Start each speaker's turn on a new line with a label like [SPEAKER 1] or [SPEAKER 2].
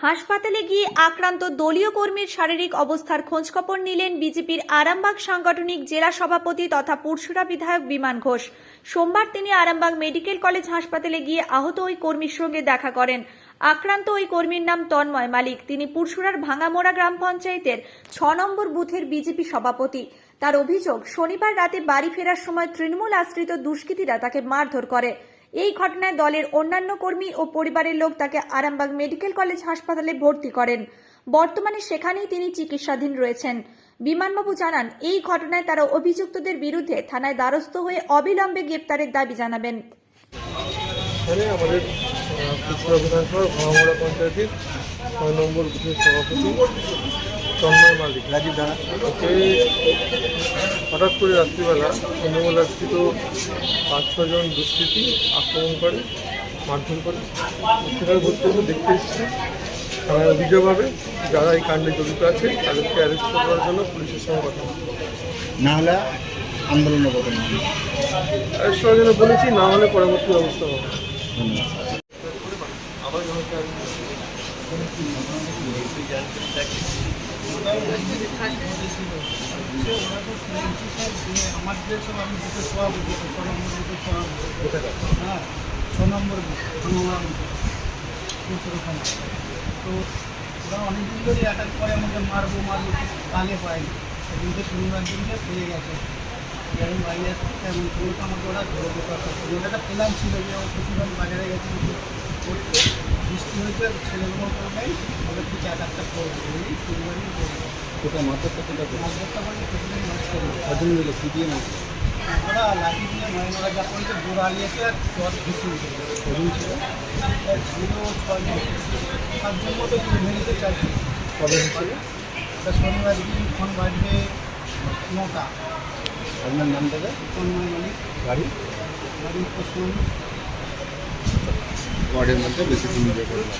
[SPEAKER 1] হাসপাতালে গিয়ে আক্রান্ত দলীয় কর্মীর শারীরিক অবস্থার খোঁজখবর নিলেন বিজেপির আরামবাগ সাংগঠনিক জেলা সভাপতি তথা পুরসুরা বিধায়ক বিমান ঘোষ। সোমবার তিনি আরামবাগ মেডিকেল কলেজ হাসপাতালে গিয়ে আহত ওই কর্মীর সঙ্গে দেখা করেন। আক্রান্ত ওই কর্মীর নাম তন্ময় মালিক। তিনি পুরসুরার ভাঙামোড়া গ্রাম পঞ্চায়েতের ছ নম্বর বুথের বিজেপি সভাপতি। তার অভিযোগ, শনিবার রাতে বাড়ি ফেরার সময় তৃণমূল আশ্রিত দুষ্কৃতীরা তাকে মারধর করে। এই ঘটনায় দলের অন্যান্য কর্মী ও পরিবারের লোক তাকে আরামবাগ মেডিকেল কলেজ হাসপাতালে ভর্তি করেন। বর্তমানে সেখানেই তিনি চিকিৎসাধীন রয়েছেন। বিমানবাবু জানান এই ঘটনায় তারা অভিযুক্তদের বিরুদ্ধে থানায় দ্বারস্থ হয়ে অবিলম্বে গ্রেপ্তারের দাবি জানাবেন।
[SPEAKER 2] আমাদের বিধানসভার ভাঙামোড়া পঞ্চায়েতের ছয় নম্বর বুথের সভাপতি তন্ময় মালিক। রাজীব দানা ওকে হঠাৎ করে রাত্রিবেলা সন্ধ্যেবেলাস্থিত পাঁচ ছজন দুষ্কৃতি আক্রমণ করে মারধর করে সেখানে ভর্তি দেখতে এসেছি। থানায় অভিযোগ হবে যারা এই কাণ্ডে জড়িত আছে তাদেরকে অ্যারেস্ট করার জন্য পুলিশের সঙ্গে কথা
[SPEAKER 3] না হলে আন্দোলনের কথা না
[SPEAKER 2] অ্যারেস্ট করার জন্য বলেছি না হলে পরবর্তী ব্যবস্থা হবে।
[SPEAKER 4] আমার যে সব আমি দুটো সভাপতি ছ নম্বর দুটো হ্যাঁ ছ নম্বর ওখানে তো ওরা অনেকদিন ধরে অ্যাটাক করে আমাকে মারবো মারবো কালে পায়নি সেদিনকে শনিবার দিনকে পেয়ে গেছে যেমন বাড়ি আসছে তেমন তো আমাকে ওরা ধরে দিতে ছিল যে আমার পশুজন বাজারে গেছে বৃষ্টি হয়েছে ছেলেগুলো করে নেই ওদের থেকে অ্যাটাকটা করবে এই
[SPEAKER 3] কোথায় মাথাটা কোথায়?
[SPEAKER 4] বলতে কিছুদিন নষ্ট করবে
[SPEAKER 3] কজন মিলে মারছে
[SPEAKER 4] ওরা লাঠি দিয়ে মহিলারা যা করেছে দৌড় আলিয়েছে আর জল ঘুষি উঠে
[SPEAKER 3] ছিল?
[SPEAKER 4] ছিল ছয় সাতজন মতো কিন্তু মেরিতে
[SPEAKER 3] কবে হয়েছিল?
[SPEAKER 4] শনিবার দিন ফোন বাজবে নটা।
[SPEAKER 3] আপনার নাম দাদা
[SPEAKER 4] তন্ময় মালিক
[SPEAKER 3] গাড়ি
[SPEAKER 4] বাড়ি পশ্চিম
[SPEAKER 3] ওয়ার্ডের মধ্যে বেশি দিন ইয়ে করলাম